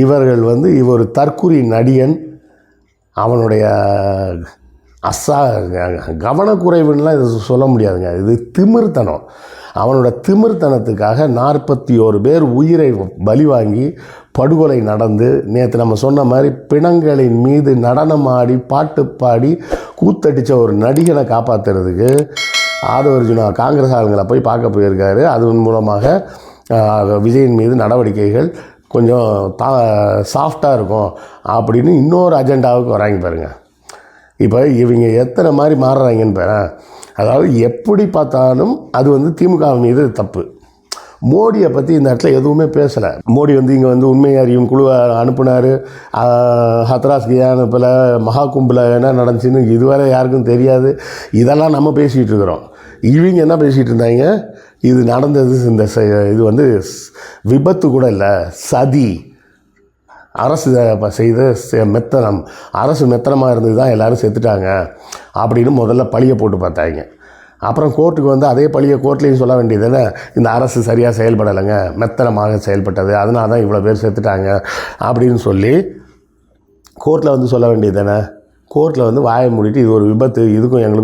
இவர்கள் வந்து இவர் தற்குறி நடிகன். அவனுடைய அசா கவனக்குறைவுன்னெலாம் இது சொல்ல முடியாதுங்க. இது திமிர்த்தனம். அவனோட திமிர்த்தனத்துக்காக நாற்பத்தி ஓரு பேர் உயிரை பலி வாங்கி படுகொலை நடந்து நேற்று நம்ம சொன்ன மாதிரி பிணங்களின் மீது நடனம் ஆடி பாட்டு பாடி கூத்தடித்த ஒரு நடிகனை காப்பாற்றுறதுக்கு ஆதவர்ஜுனா காங்கிரஸ் ஆளுங்களை போய் பார்க்க போயிருக்காரு. அதன் மூலமாக விஜயின் மீது நடவடிக்கைகள் கொஞ்சம் தா சாஃப்டாக இருக்கும். அப்படின்னு இன்னொரு அஜெண்டாவுக்கு வராங்க பாருங்கள் இப்போ இவங்க எத்தனை மாதிரி மாறுறாங்கன்னு பாரு. அதாவது எப்படி பார்த்தாலும் அது வந்து திமுக மீது தப்பு. மோடியை பற்றி இந்த இடத்துல எதுவுமே பேசலை. மோடி வந்து இங்கே வந்து உண்மை அறியும் குழுவை அனுப்புனார். ஹத்ராஸ்கி அனுப்பலை மகா கும்பில் என்ன நடந்துச்சுன்னு இதுவரை யாருக்கும் தெரியாது. இதெல்லாம் நம்ம பேசிகிட்டு இருக்கிறோம். இவங்க என்ன பேசிகிட்டு இருந்தாங்க? இது நடந்தது இந்த செ- இது வந்து விபத்து கூட இல்லை. சதி. அரசு செய்த செ- மெத்தனம். அரசு மெத்தனமாக இருந்தது தான் எல்லோரும் செத்துட்டாங்க. அப்படின்னு முதல்ல பழியை போட்டு பார்த்தாங்க. அப்புறம் கோர்ட்டுக்கு வந்து அதே பழியை கோர்ட்லேயும் சொல்ல வேண்டியது தானே இந்த அரசு சரியாக செயல்படலைங்க. மெத்தனமாக செயல்பட்டது. அதனால தான் இவ்வளோ பேர் செத்துட்டாங்க. அப்படின்னு சொல்லி கோர்ட்டில் வந்து சொல்ல வேண்டியது தானே கோர்ட்டில் வந்து வாயை மூடிட்டு இது ஒரு விபத்து. இதுக்கும் எங்களுக்கு